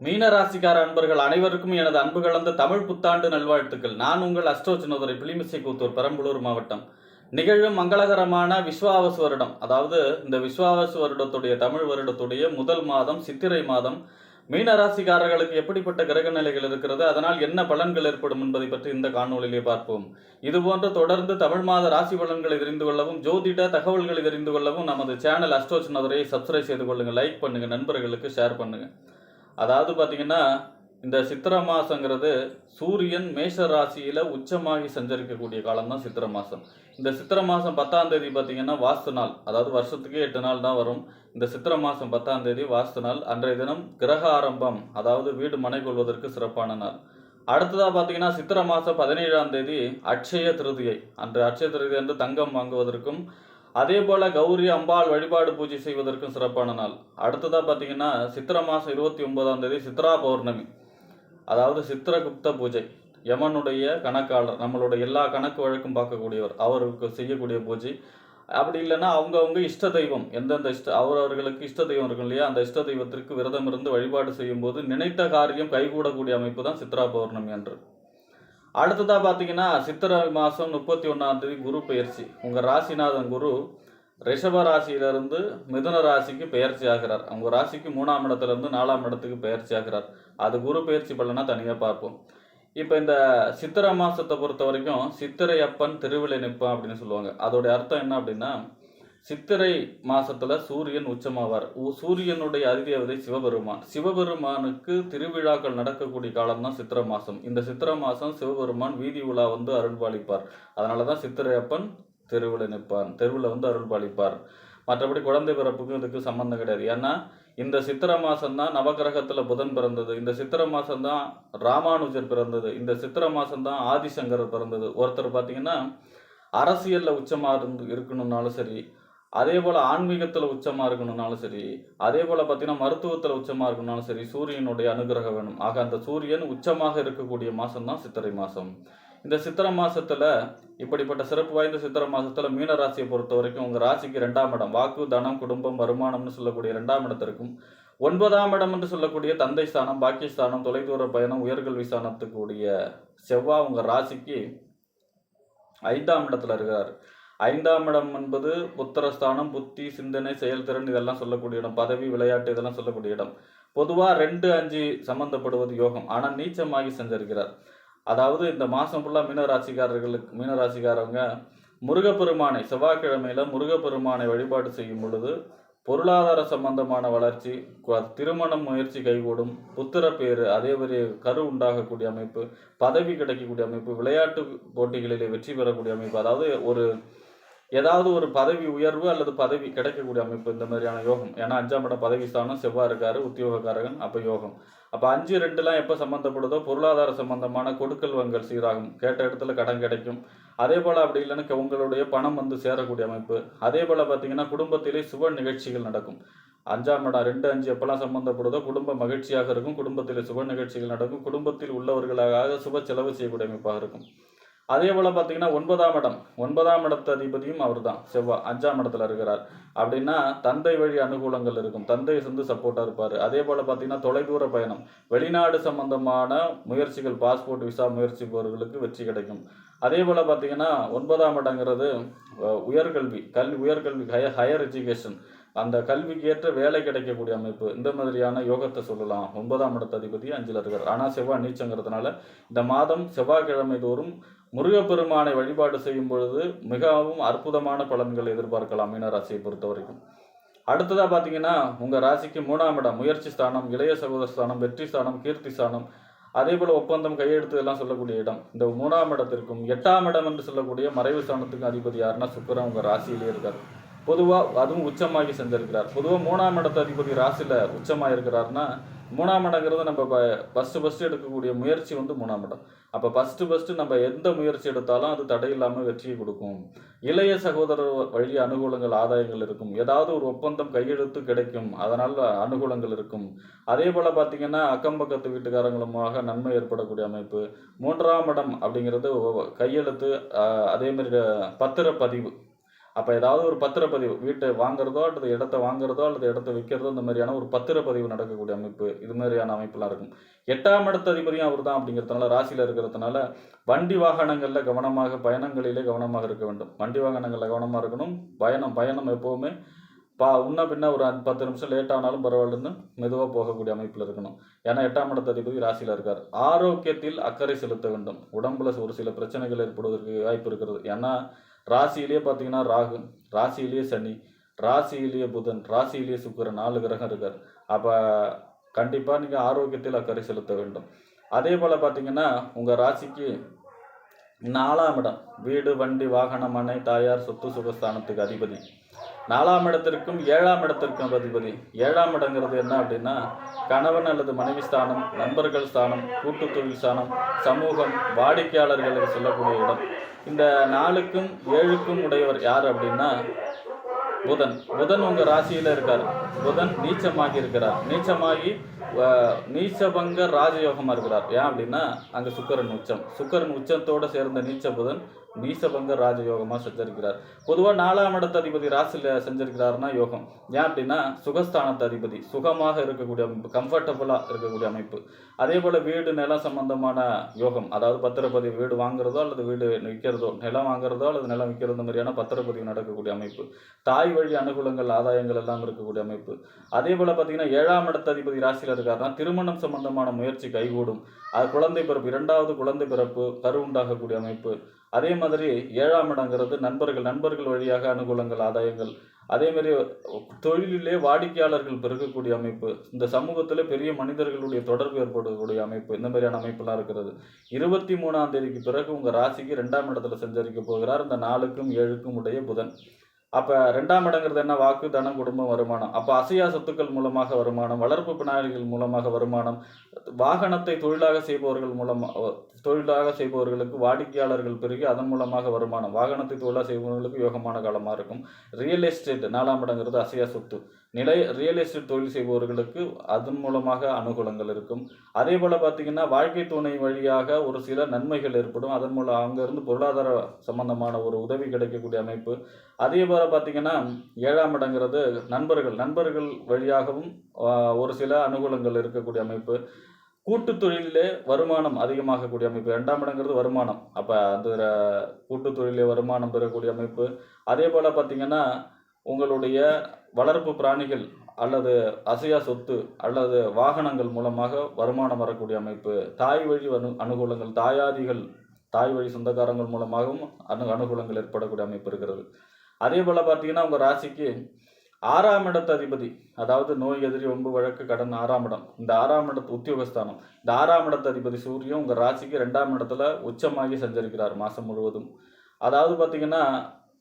மீன ராசிக்கார அன்பர்கள் அனைவருக்கும் எனது அன்பு கலந்த தமிழ் புத்தாண்டு நல்வாழ்த்துக்கள். நான் உங்கள் அஸ்ட்ரோ சின்னதுரை பிலிமிசை கூத்தூர் பெரம்பலூர் மாவட்டம். நிகழும் மங்களகரமான விஸ்வாவசு வருடம். அதாவது இந்த விஸ்வாவசு வருடத்துடைய தமிழ் வருடத்துடைய முதல் மாதம் சித்திரை மாதம் மீன ராசிக்காரர்களுக்கு எப்படிப்பட்ட கிரக நிலைகள் இருக்கிறது அதனால் என்ன பலன்கள் ஏற்படும் என்பதை பற்றி இந்த காணொலியிலே பார்ப்போம். இதுபோன்று தொடர்ந்து தமிழ் மாத ராசி பலன்களை தெரிந்து கொள்ளவும் ஜோதிட தகவல்களை தெரிந்து கொள்ளவும் நமது சேனல் அஸ்ட்ரோ நதுரையை சப்ஸ்கிரைப் செய்து கொள்ளுங்கள் லைக் பண்ணுங்கள் நண்பர்களுக்கு ஷேர் பண்ணுங்கள் அதாவது பார்த்தீங்கன்னா இந்த சித்திர மாசங்கிறது சூரியன் மேஷ ராசியில் உச்சமாகி சஞ்சரிக்கக்கூடிய காலம் தான் சித்திர மாதம் இந்த சித்திர மாதம் பத்தாம் தேதி பார்த்தீங்கன்னா வாஸ்து நாள். அதாவது வருஷத்துக்கே எட்டு நாள் தான் வரும். இந்த சித்திர மாதம் பத்தாம் தேதி வாஸ்து நாள். அன்றைய தினம் கிரக ஆரம்பம் அதாவது வீடு மனை கொள்வதற்கு சிறப்பான நாள். அடுத்ததாக பார்த்தீங்கன்னா சித்திர மாதம் பதினேழாம் தேதி அட்சய திருதியை. அன்று அட்சய திருதி வந்து தங்கம் வாங்குவதற்கும் அதே போல் கௌரி அம்பாள் வழிபாடு பூஜை செய்வதற்கும் சிறப்பான நாள். அடுத்ததாக பார்த்தீங்கன்னா சித்திர மாதம் இருபத்தி ஒன்பதாம் தேதி சித்ரா பௌர்ணமி. அதாவது சித்திரகுப்த பூஜை. யமனுடைய கணக்காளர் நம்மளுடைய எல்லா கணக்கு வழக்கும் பார்க்கக்கூடியவர் அவருக்கு செய்யக்கூடிய பூஜை. அப்படி இல்லைன்னா அவங்கவுங்க இஷ்ட தெய்வம். எந்தெந்த இஷ்ட அவரவர்களுக்கு இஷ்ட தெய்வம் இருக்கும் இல்லையா? அந்த இஷ்ட தெய்வத்திற்கு விரதம் இருந்து வழிபாடு செய்யும்போது நினைத்த காரியம் கைகூடக்கூடிய அமைப்பு தான் சித்ரா பௌர்ணமி அன்று அடுத்ததாக பார்த்தீங்கன்னா சித்திரை மாதம் முப்பத்தி ஒன்றாம் தேதி குரு பயிற்சி உங்கள் ராசிநாதன் குரு ரிஷப ராசியிலிருந்து மிதுன ராசிக்கு பெயர்ச்சி ஆகிறார். உங்கள் ராசிக்கு மூணாம் இடத்துலேருந்து நாலாம் இடத்துக்கு பயிற்சி ஆகிறார். அது குரு பயிற்சி பலனா தனியாக பார்ப்போம். இப்போ இந்த சித்திரை மாதத்தை பொறுத்த வரைக்கும் சித்திரை அப்பன் திருவிழை நிற்பான் அப்படின்னு சொல்லுவாங்க. அதோடைய அர்த்தம் என்ன அப்படின்னா சித்திரை மாசத்துல சூரியன் உச்சமாவார். உ- சூரியனுடைய அதிதேவதை சிவபெருமான். சிவபெருமானுக்கு திருவிழாக்கள் நடக்கக்கூடிய காலம் தான் சித்திரை மாசம். இந்த சித்திரை மாசம் சிவபெருமான் வீதி உலா வந்து அருள்பாலிப்பார். அதனாலதான் சித்திரை அப்பன் தெருவில் நிற்பான். தெருவில் வந்து அருள்பாலிப்பார். மற்றபடி குழந்தை பிறப்புக்கும் இதுக்கு சம்மந்தம் கிடையாது. ஏன்னா இந்த சித்திரை மாசம் தான் புதன் பிறந்தது. இந்த சித்திரை மாசம் தான் ராமானுஜர் பிறந்தது. இந்த சித்திரை மாதம்தான் ஆதிசங்கர் பிறந்தது. ஒருத்தர் பார்த்தீங்கன்னா அரசியலில் உச்சமாக இருந்து இருக்கணும்னாலும் சரி அதே போல ஆன்மீகத்துல உச்சமா இருக்கணும்னாலும் சரி அதே போல பார்த்தீங்கன்னா மருத்துவத்துல உச்சமா இருக்கணும்னாலும் சரி சூரியனுடைய அனுகிரகம் வேணும். ஆக அந்த சூரியன் உச்சமாக இருக்கக்கூடிய மாசம் தான் சித்திரை மாசம். இந்த சித்திரை மாசத்துல இப்படிப்பட்ட சிறப்பு வாய்ந்த சித்திரை மாசத்துல மீன ராசியை பொறுத்த வரைக்கும் உங்க ராசிக்கு ரெண்டாம் இடம். வாக்கு தனம் குடும்பம் வருமானம்னு சொல்லக்கூடிய ரெண்டாம் இடத்திற்கும் ஒன்பதாம் இடம் என்று சொல்லக்கூடிய தந்தை ஸ்தானம் பாக்கியஸ்தானம் தொலைதூர பயணம் உயர்கல்வி ஸ்தானத்துக்குரிய செவ்வாய் உங்க ராசிக்கு ஐந்தாம் இடத்துல இருக்கிறார் ஐந்தாம் இடம் என்பது புத்திரஸ்தானம் புத்தி சிந்தனை செயல்திறன் இதெல்லாம் சொல்லக்கூடிய இடம் பதவி விளையாட்டு இதெல்லாம் சொல்லக்கூடிய இடம். பொதுவாக ரெண்டு அஞ்சு சம்பந்தப்படுவது யோகம். ஆனால் நீச்சமாகி செஞ்சிருக்கிறார் அதாவது இந்த மாதம் ஃபுல்லாக மீனராசிக்காரர்களுக்கு மீனராசிக்காரங்க முருகப்பெருமானை செவ்வாய்க்கிழமையில முருகப்பெருமானை வழிபாடு செய்யும் பொழுது பொருளாதார சம்பந்தமான வளர்ச்சி திருமணம் முயற்சி கைகூடும் புத்திர பேர் அதே மாதிரி கரு உண்டாகக்கூடிய அமைப்பு பதவி கிடைக்கக்கூடிய அமைப்பு விளையாட்டு போட்டிகளிலே வெற்றி பெறக்கூடிய அமைப்பு. அதாவது ஒரு ஏதாவது ஒரு பதவி உயர்வு அல்லது பதவி கிடைக்கக்கூடிய அமைப்பு இந்த மாதிரியான யோகம். ஏன்னா அஞ்சாம் இடம் பதவி ஸ்தானம் செவ்வாய் இருக்காரு உத்தியோகக்காரகன் அப்போ யோகம். அப்போ அஞ்சு ரெண்டுலாம் எப்போ சம்மந்தப்படுதோ பொருளாதார சம்பந்தமான கொடுக்கல் வங்கல் சீராகும். கேட்ட இடத்துல கடன் கிடைக்கும். அதே போல் அப்படி இல்லைன்னா உங்களுடைய பணம் வந்து சேரக்கூடிய அமைப்பு. அதே போல் பார்த்தீங்கன்னா குடும்பத்திலே சுப நிகழ்ச்சிகள் நடக்கும். அஞ்சாம் இடம் ரெண்டு அஞ்சு எப்பெல்லாம் சம்மந்தப்படுதோ குடும்ப மகிழ்ச்சியாக இருக்கும். குடும்பத்தில் சுப நிகழ்ச்சிகள் நடக்கும். குடும்பத்தில் உள்ளவர்களாக சுப செலவு செய்யக்கூடிய அமைப்பாக இருக்கும். அதே போல் பார்த்தீங்கன்னா ஒன்பதாம் இடம் ஒன்பதாம் இடத்து அதிபதியும் அவர் தான் செவ்வாய் அஞ்சாம் இடத்துல இருக்கிறார். அப்படின்னா தந்தை வழி அனுகூலங்கள் இருக்கும். தந்தை வந்து சப்போர்ட்டாக இருப்பார். அதே போல் பார்த்தீங்கன்னா தொலைதூர பயணம். வெளிநாடு சம்பந்தமான முயற்சிகள் பாஸ்போர்ட் விசா முயற்சிப்பவர்களுக்கு வெற்றி கிடைக்கும். அதே போல் பார்த்தீங்கன்னா ஒன்பதாம் இடங்கிறது உயர்கல்வி கல்வி உயர்கல்வி ஹய ஹையர் எஜுகேஷன் அந்த கல்விக்கு ஏற்ற வேலை கிடைக்கக்கூடிய அமைப்பு. இந்த மாதிரியான யோகத்தை சொல்லலாம். ஒன்பதாம் இடத்து அதிபதி அஞ்சில் இருக்கிறார் ஆனால் செவ்வாய் நீச்சங்கிறதுனால இந்த மாதம் செவ்வாய்க்கிழமை தோறும் முருகப்பெருமானை வழிபாடு செய்யும் பொழுது மிகவும் அற்புதமான பலன்கள் எதிர்பார்க்கலாம் மீன ராசியை பொறுத்த வரைக்கும். அடுத்ததாக பார்த்தீங்கன்னா உங்கள் ராசிக்கு மூணாம் இடம் முயற்சி ஸ்தானம் இளைய சகோதர ஸ்தானம் வெற்றி ஸ்தானம் கீர்த்தி ஸ்தானம் அதே போல் ஒப்பந்தம் கையெழுத்து எல்லாம் சொல்லக்கூடிய இடம். இந்த மூணாம் இடத்திற்கும் எட்டாம் இடம் என்று சொல்லக்கூடிய மறைவு ஸ்தானத்துக்கு அதிபதி யாருன்னா சுக்கிரன் உங்கள் ராசியிலே இருக்கார். பொதுவாக அதுவும் உச்சமாகி செஞ்சிருக்கிறார் பொதுவாக மூணாம் இடத்து அதிபதி ராசியில் உச்சமாக இருக்கிறாருன்னா மூணாம் இடங்கிறது நம்ம ஃபஸ்ட்டு ஃபஸ்ட்டு எடுக்கக்கூடிய முயற்சி வந்து மூணாம் இடம். அப்போ ஃபஸ்ட்டு ஃபஸ்ட்டு நம்ம எந்த முயற்சி எடுத்தாலும் அது தடையில்லாமல் வெற்றியை கொடுக்கும். இளைய சகோதரர் வழி அனுகூலங்கள் ஆதாயங்கள் இருக்கும். ஏதாவது ஒரு ஒப்பந்தம் கையெழுத்து கிடைக்கும். அதனால் அனுகூலங்கள் இருக்கும். அதே போல் பார்த்திங்கன்னா அக்கம் பக்கத்து வீட்டுக்காரங்களுமாக நன்மை ஏற்படக்கூடிய அமைப்பு. மூன்றாம் இடம் அப்படிங்கிறது கையெழுத்து அதேமாதிரி பத்திரப்பதிவு. அப்போ ஏதாவது ஒரு பத்திரப்பதிவு வீட்டை வாங்குறதோ அல்லது இடத்த வாங்குறதோ அல்லது இடத்த விற்கிறதோ இந்த மாதிரியான ஒரு பத்திரப்பதிவு நடக்கக்கூடிய அமைப்பு இது மாதிரியான அமைப்புலாம் இருக்கும். எட்டாம் இடத்த அதிபதியும் அவர் தான் அப்படிங்கிறதுனால ராசியில் இருக்கிறதுனால வண்டி வாகனங்களில் கவனமாக பயணங்களிலே கவனமாக இருக்க வேண்டும். வண்டி வாகனங்களில் கவனமாக இருக்கணும். பயணம் பயணம் எப்போவுமே பா உன்ன பின்ன ஒரு பத்து நிமிஷம் லேட் ஆனாலும் பரவாயில்லன்னு மெதுவாக போகக்கூடிய அமைப்பில் இருக்கணும். ஏன்னா எட்டாம் இடத்த அதிபதி ராசியில் இருக்கார். ஆரோக்கியத்தில் அக்கறை செலுத்த வேண்டும். உடம்புல ஒரு சில பிரச்சனைகள் ஏற்படுவதற்கு வாய்ப்பு இருக்கிறது. ஏன்னா ராசியிலேயே பார்த்தீங்கன்னா ராகு ராசியிலேயே சனி ராசியிலேயே புதன் ராசியிலேயே சுக்கரன் நாலு கிரகம் இருக்கார். அப்போ கண்டிப்பாக நீங்கள் ஆரோக்கியத்தில் அக்கறை செலுத்த வேண்டும். அதே போல் பார்த்தீங்கன்னா உங்கள் ராசிக்கு நாலாம் இடம் வீடு வண்டி வாகனம் மனை தாயார் சொத்து சுகஸ்தானத்துக்கு அதிபதி. நாலாம் இடத்திற்கும் ஏழாம் இடத்திற்கும் அதிபதி. ஏழாம் இடங்கிறது என்ன அப்படின்னா கணவன் அல்லது மனைவி ஸ்தானம் நண்பர்கள் ஸ்தானம் கூட்டு தொழில் ஸ்தானம் சமூகம் வாடிக்கையாளர்களுக்கு சொல்லக்கூடிய இடம். இந்த நாலுக்கும் ஏழுக்கும் உடையவர் யார் அப்படின்னா புதன். புதன் உங்க ராசியில இருக்கார். புதன் நீச்சமாகி இருக்கிறார். நீச்சமாகி நீச்சபங்க ராஜயோகமா இருக்கிறார். ஏன் அப்படின்னா அங்க சுக்கரன் உச்சம். சுக்கரன் உச்சத்தோட சேர்ந்த நீச்ச புதன் நீசபங்க ராஜயோகமாக செஞ்சிருக்கிறார். பொதுவாக நாலாம் இடத்த அதிபதி ராசியில் செஞ்சிருக்கிறாருன்னா யோகம். ஏன் அப்படின்னா சுகஸ்தானத்து அதிபதி சுகமாக இருக்கக்கூடிய அமைப்பு கம்ஃபர்டபுளாக இருக்கக்கூடிய அமைப்பு. அதே போல் வீடு நிலம் சம்பந்தமான யோகம். அதாவது பத்திரப்பதிவு வீடு வாங்குறதோ அல்லது வீடு விற்கிறதோ நிலம் வாங்குறதோ அல்லது நிலம் விற்கிறதோ மாதிரியான பத்திரப்பதிவு நடக்கக்கூடிய அமைப்பு. தாய் வழி அனுகூலங்கள் ஆதாயங்கள் எல்லாம் இருக்கக்கூடிய அமைப்பு. அதே போல் பார்த்தீங்கன்னா ஏழாம் இடத்த அதிபதி ராசியில் இருக்காருன்னா திருமணம் சம்பந்தமான முயற்சி கைகூடும். அது குழந்தை பிறப்பு இரண்டாவது குழந்தை பிறப்பு கரு உண்டாகக்கூடிய அமைப்பு. அதே மாதிரி ஏழாம் இடங்கிறது நண்பர்கள் நண்பர்கள் வழியாக அனுகூலங்கள் ஆதாயங்கள். அதே மாதிரி தொழிலிலே வாடிக்கையாளர்கள் பெருகக்கூடிய அமைப்பு இந்த சமூகத்தில் பெரிய மனிதர்களுடைய தொடர்பு ஏற்படக்கூடிய அமைப்பு இந்த மாதிரியான அமைப்புலாம் இருக்கிறது. இருபத்தி மூணாம் தேதிக்கு பிறகு உங்கள் ராசிக்கு ரெண்டாம் இடத்துல சஞ்சரிக்க போகிறார். இந்த நாலுக்கும் ஏழுக்கும் உடைய புதன். அப்போ ரெண்டாம் இடங்கிறது என்ன? வாக்கு தனம் குடும்பம் வருமானம். அப்போ அசையா சொத்துக்கள் மூலமாக வருமானம் வளர்ப்பு பினாளிகள் மூலமாக வருமானம் வாகனத்தை தொழிலாக செய்பவர்கள் மூலமாக தொழிலாக செய்பவர்களுக்கு வாடிக்கையாளர்கள் பெருகி அதன் மூலமாக வருமானம். வாகனத்தை தொழிலாக செய்பவர்களுக்கு யோகமான காலமாக இருக்கும். ரியல் எஸ்டேட் நாலாம் இடங்கிறது அசையா சொத்து. நிலை ரியல் எஸ்டேட் தொழில் செய்பவர்களுக்கு அதன் மூலமாக அனுகூலங்கள் இருக்கும். அதே போல் பார்த்திங்கன்னா வாழ்க்கை துணை வழியாக ஒரு சில நன்மைகள் ஏற்படும். அதன் மூலம் அங்கேருந்து பொருளாதார சம்பந்தமான ஒரு உதவி கிடைக்கக்கூடிய அமைப்பு. அதே போல் பார்த்திங்கன்னா ஏழாம் இடங்கிறது நண்பர்கள். நண்பர்கள் வழியாகவும் ஒரு சில அனுகூலங்கள் இருக்கக்கூடிய அமைப்பு. கூட்டு தொழிலிலே வருமானம் அதிகமாகக்கூடிய அமைப்பு. ரெண்டாம் இடங்கிறது வருமானம். அப்போ அந்த கூட்டு தொழிலே வருமானம் பெறக்கூடிய அமைப்பு. அதே போல் பார்த்தீங்கன்னா உங்களுடைய வளர்ப்பு பிராணிகள் அல்லது அசையா சொத்து அல்லது வாகனங்கள் மூலமாக வருமானம் வரக்கூடிய அமைப்பு. தாய் வழி அனு அனுகூலங்கள் தாயாதிகள் தாய் வழி சொந்தக்காரங்கள் மூலமாகவும் அனு அனுகூலங்கள் ஏற்படக்கூடிய அமைப்பு இருக்கிறது. அதே போல் பார்த்தீங்கன்னா உங்கள் ராசிக்கு ஆறாம் இடத்து அதிபதி அதாவது நோய் எதிரி ஒன்பு வழக்கு கடன் ஆறாம் இடம். இந்த ஆறாம் இடத்து உத்தியோகஸ்தானம். இந்த ஆறாம் இடத்து அதிபதி சூரியன் உங்கள் ராசிக்கு ரெண்டாம் இடத்துல உச்சமாகி சஞ்சரிக்கிறார் மாதம் முழுவதும். அதாவது பார்த்தீங்கன்னா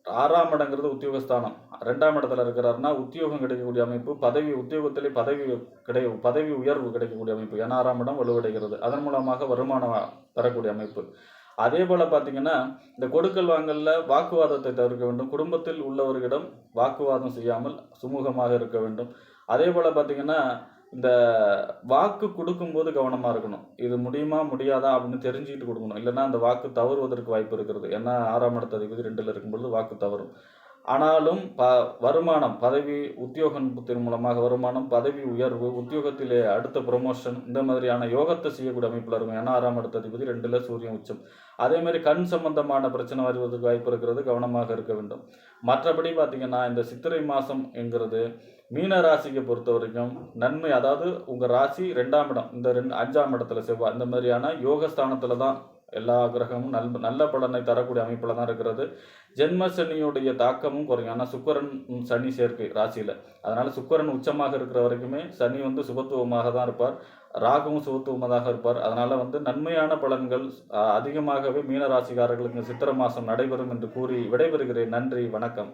ஆறாம் இடங்கிறது உத்தியோகஸ்தானம். ரெண்டாம் இடத்துல இருக்கிறாருன்னா உத்தியோகம் கிடைக்கக்கூடிய அமைப்பு பதவி உத்தியோகத்திலே பதவி கிடை பதவி உயர்வு கிடைக்கக்கூடிய அமைப்பு. ஏன்னா ஆறாம் இடம் வலுவடைகிறது. அதன் மூலமாக வருமானம் பெறக்கூடிய அமைப்பு. அதே போல் பார்த்தீங்கன்னா இந்த கொடுக்கல் வாங்கலில் வாக்குவாதத்தை தவிர்க்க வேண்டும். குடும்பத்தில் உள்ளவர்களிடம் வாக்குவாதம் செய்யாமல் சுமூகமாக இருக்க வேண்டும். அதே போல் பார்த்தீங்கன்னா இந்த வாக்கு கொடுக்கும்போது கவனமாக இருக்கணும். இது முடியுமா முடியாதா அப்படின்னு தெரிஞ்சுக்கிட்டு கொடுக்கணும். இல்லைன்னா அந்த வாக்கு தவறுவதற்கு வாய்ப்பு இருக்கிறது. ஏன்னா ஆறாம் இடத்த அதிபதி ரெண்டில் இருக்கும்பொழுது வாக்கு தவறும். ஆனாலும் ப வருமானம் பதவி உத்தியோகத்தின் மூலமாக வருமானம் பதவி உயர்வு உத்தியோகத்திலே அடுத்த ப்ரொமோஷன் இந்த மாதிரியான யோகத்தை செய்யக்கூடிய அமைப்பில் இருக்கும் ஏன்னா ஆறாம் அடுத்த அதிபதி ரெண்டில் சூரியன் உச்சம். அதே மாதிரி கண் சம்பந்தமான பிரச்சனை வருவதற்கு வாய்ப்பு இருக்கிறது கவனமாக இருக்க வேண்டும். மற்றபடி பார்த்திங்கன்னா இந்த சித்திரை மாதம் என்கிறது மீன ராசியை பொறுத்த வரைக்கும் நன்மை அதாவது உங்கள் ராசி ரெண்டாம் இடம் இந்த ரெண்டு அஞ்சாம் இடத்துல செவ்வாய் இந்த மாதிரியான யோகஸ்தானத்தில் தான் எல்லா கிரகமும் நல் நல்ல பலனை தரக்கூடிய அமைப்பில் தான் இருக்கிறது. ஜென்ம சனியுடைய தாக்கமும் குறையும். ஆனால் சுக்கரன் சனி சேர்க்கை ராசியில். அதனால் சுக்கரன் உச்சமாக இருக்கிற வரைக்குமே சனி வந்து சுபத்துவமாக தான் இருப்பார். ராகுவும் சுபத்துவமாக இருப்பார். அதனால் வந்து நன்மையான பலன்கள் அதிகமாகவே மீனராசிக்காரர்களுக்கு சித்திர சித்திரை மாதம் நடைபெறும் என்று கூறி விடைபெறுகிறேன். நன்றி வணக்கம்.